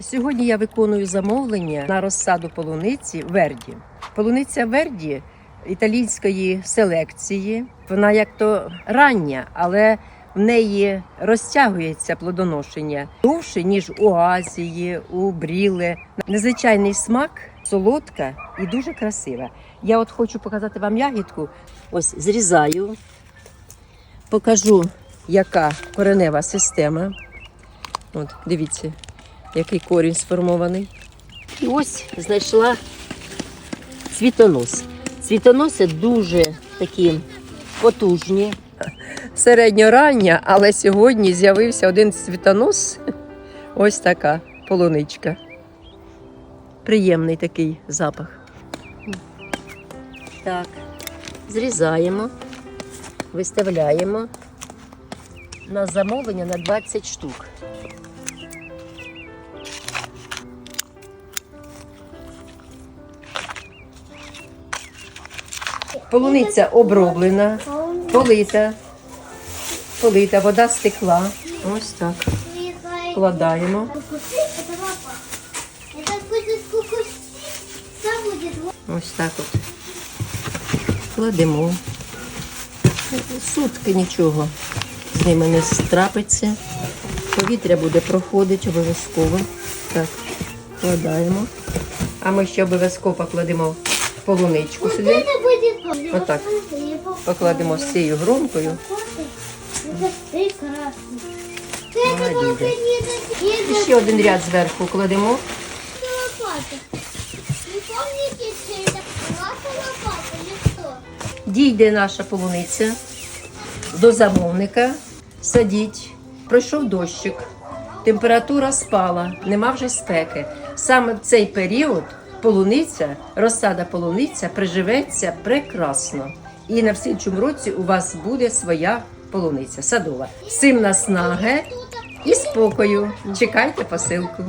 Сьогодні я виконую замовлення на розсаду полуниці Верді. Полуниця Верді італійської селекції. Вона як то рання, але в неї розтягується плодоношення довше, ніж у Азії, у Бріле. Незвичайний смак, солодка і дуже красива. Я от хочу показати вам ягідку. Ось зрізаю, покажу, яка коренева система. От, дивіться, який корінь сформований. І ось знайшла цвітонос. Цвітоноси дуже такі потужні. Середньорання, але сьогодні з'явився один цвітонос. Ось така полуничка. Приємний такий запах. Так, зрізаємо, виставляємо на замовлення на 20 штук. Полуниця оброблена, полита, полита, вода стекла. Ось так. Вкладаємо. Ось так от. Кладемо. Сутки нічого з ними не страпиться. Повітря буде проходити обов'язково. Так, вкладаємо. А ми ще обов'язково покладемо полуничку сюди. Это будет. Вот так. Покладемо з цією гронкою. Это прекрасно. Это Молодец. только не І это ще один ряд зверху кладемо. лопата. Не помните, что это ваша лопата или что? Дійде наша полуниця до замовника, садіть. Пройшов дощик, температура спала, нема вже спеки. Саме в цей період полуниця, розсада полуниця приживеться прекрасно. І на всіншому році у вас буде своя полуниця садова. Всім наснаги і спокою. Чекайте посилку.